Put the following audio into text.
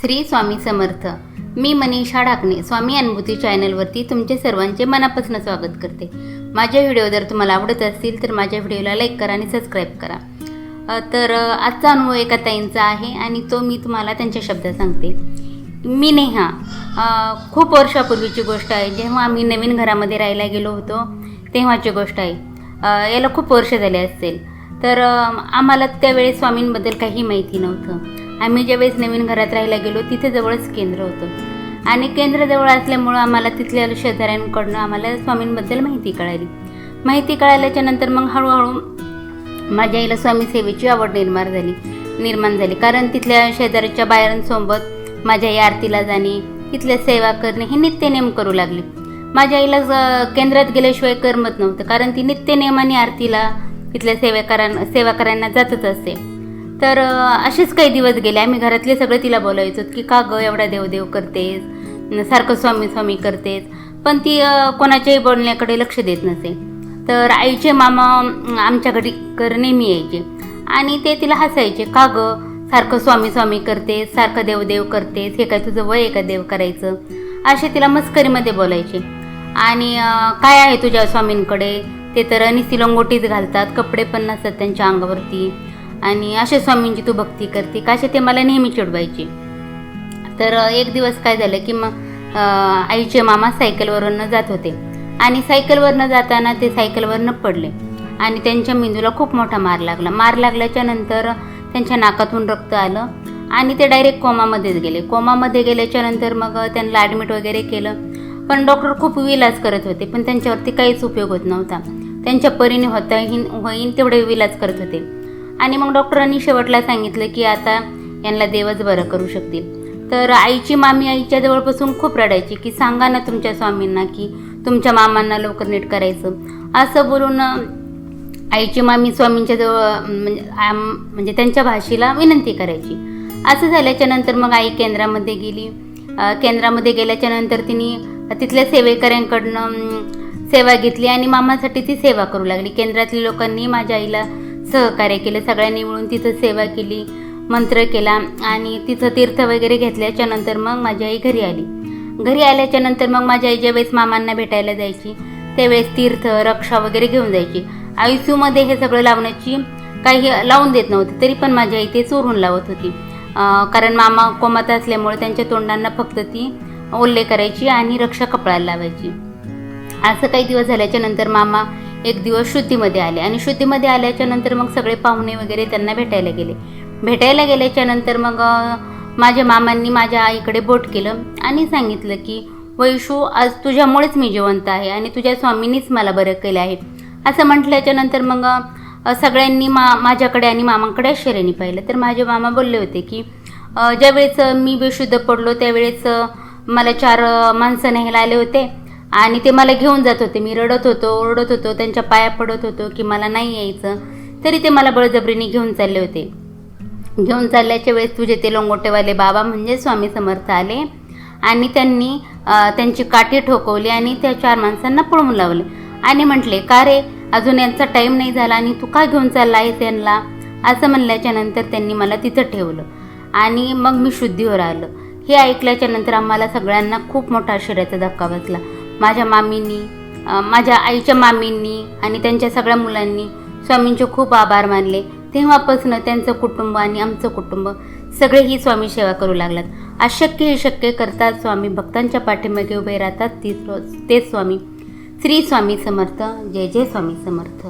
श्री स्वामी समर्थ. मी मनीषा ढाकणे स्वामी अनुभूती चॅनलवरती तुमचे सर्वांचे मनापासून स्वागत करते. माझ्या व्हिडिओ जर तुम्हाला आवडत असतील तर माझ्या व्हिडिओला लाईक करा आणि सबस्क्राईब करा. तर आजचा अनुभव एका ताईंचा आहे आणि तो मी तुम्हाला त्यांच्या शब्दात सांगते. मी नेहा खूप वर्षापूर्वीची गोष्ट आहे. जेव्हा आम्ही नवीन घरामध्ये राहायला गेलो होतो तेव्हाची गोष्ट आहे. याला खूप वर्ष झाले असेल. तर आम्हाला त्यावेळेस स्वामींबद्दल काही माहिती नव्हतं. आम्ही ज्यावेळेस नवीन घरात राहायला गेलो तिथे जवळच केंद्र होतं. आणि केंद्र जवळ असल्यामुळं आम्हाला तिथल्या शेजाऱ्यांकडनं आम्हाला स्वामींबद्दल माहिती कळाली. माहिती कळाल्याच्या नंतर मग हळूहळू माझ्या आईला स्वामी सेवेची आवड निर्माण झाली निर्माण झाली. कारण तिथल्या शेजाऱ्याच्या बायांसोबत माझ्या आई आरतीला जाणे तिथल्या सेवा करणे हे नित्यनेम करू लागले. माझ्या आईला केंद्रात गेल्याशिवाय करमत नव्हतं कारण ती नित्यनेमाने आरतीला तिथल्या सेवेकरां सेवाकऱ्यांना जातच असे. तर असेच काही दिवस गेले. आम्ही घरातले सगळे तिला बोलायचो की का ग एवढा देवदेव करतेस? सारखं स्वामी स्वामी करतेस? पण ती कोणाच्याही बोलण्याकडे लक्ष देत नसे. तर आईचे मामा आमच्या घरी कर नेहमी यायचे. आणि ते तिला हसायचे का ग सारखं स्वामी स्वामी करतेस? सारखं देवदेव करतेस? हे काय तुझं वय आहे का देव करायचं? असे तिला मस्करीमध्ये बोलायचे. आणि काय आहे तुझ्या स्वामींकडे? ते तर निस्ती लंगोटीच घालतात कपडे पण नसतात त्यांच्या अंगावरती. आणि असे स्वामींची तू भक्ती करते. का असे ते मला नेहमी चिडवायचे. तर एक दिवस काय झालं की मग आईचे मामा सायकलवरून जात होते. आणि सायकलवरनं जाताना ते सायकलवरनं पडले. आणि त्यांच्या मेंदूला खूप मोठा मार लागला. मार लागल्याच्या नंतर त्यांच्या नाकातून रक्त आलं आणि ते डायरेक्ट कोमामध्येच गेले. कोमामध्ये गेल्याच्यानंतर मग त्यांना ॲडमिट वगैरे केलं. पण डॉक्टर खूप विलाज करत होते पण त्यांच्यावरती काहीच उपयोग होत नव्हता. त्यांच्या परीने होता होईन तेवढे विलाज करत होते. आणि मग डॉक्टरांनी शेवटला सांगितलं की आता यांना देवच बरं करू शकतील. तर आईची मामी आईच्या जवळपासून खूप रडायची की सांगा ना तुमच्या स्वामींना की तुमच्या मामांना लवकर नीट करायचं. असं बोलून आईची मामी स्वामींच्या जवळ म्हणजे आम- म्हणजे त्यांच्या भाषेला विनंती करायची. असं झाल्याच्यानंतर मग आई केंद्रामध्ये गेली. केंद्रामध्ये गेल्याच्यानंतर तिने तिथल्या सेवेकऱ्यांकडनं सेवा घेतली आणि मामासाठी ती सेवा करू लागली. केंद्रातल्या लोकांनी माझ्या आईला सहकार्य केलं. सगळ्यांनी मिळून तिथं सेवा केली मंत्र केला आणि तिथं तीर्थ वगैरे घेतल्याच्या नंतर मग माझी आई घरी आली. घरी आल्याच्यानंतर मग माझी आई ज्यावेळेस मामांना भेटायला जायची त्यावेळेस तीर्थ रक्षा वगैरे घेऊन जायची. आयुष्यूमध्ये हे सगळं लावण्याची काही लावून देत नव्हते तरी पण माझी आई ते चोरून लावत होती. कारण मामा कोमात असल्यामुळे त्यांच्या तोंडांना फक्त ती ओल्ले करायची आणि रक्षा कपळाला लावायची. असं काही दिवस झाल्याच्यानंतर मामा एक दिवस शुद्धीमध्ये आले आणि शुद्धीमध्ये आल्याच्यानंतर मग सगळे पाहुणे वगैरे त्यांना भेटायला गेले. भेटायला गेल्याच्यानंतर मग माझ्या मामांनी माझ्या आईकडे बोट केलं आणि सांगितलं की वैशू आज तुझ्यामुळेच मी जिवंत आहे आणि तुझ्या स्वामींनीच मला बरं केलं आहे. असं म्हटल्याच्या नंतर मग सगळ्यांनी मा माझ्याकडे आणि मामांकडे आश्चर्याने पाहिलं. तर माझे मामा बोलले होते की ज्यावेळेस मी बेशुद्ध पडलो त्यावेळेस मला चार माणसं न्यायला आले होते. आणि ते मला घेऊन जात होते. मी रडत होतो ओरडत होतो त्यांच्या पाया पडत होतो की मला नाही यायचं. तरी ते मला बळजबरीने घेऊन चालले होते. घेऊन चालल्याच्या वेळेस तुझे ते लोंगोटेवाले बाबा म्हणजे स्वामी समर्थ आले आणि त्यांनी त्यांची काठी ठोकवली आणि त्या चार माणसांना पळवून लावले. आणि म्हटले का रे? अजून यांचा टाईम नाही झाला आणि तू का घेऊन चालला आहेस त्यांना असं म्हणल्याच्या नंतर त्यांनी मला तिथं ठेवलं. आणि मग मी शुद्धीवर आलं. हे ऐकल्याच्या नंतर आम्हाला सगळ्यांना खूप मोठा आश्चर्याचा धक्का बसला. माझ्या मामींनी माझ्या आईच्या मामींनी आणि त्यांच्या सगळ्या मुलांनी स्वामींचे खूप आभार मानले. तेव्हापासून त्यांचं कुटुंब आणि आमचं कुटुंब सगळे ही स्वामी सेवा करू लागलात. अशक्य हे शक्य करतात स्वामी भक्तांच्या पाठीमागे उभे राहतात ती तेच स्वामी. श्री स्वामी समर्थ. जय जय स्वामी समर्थ.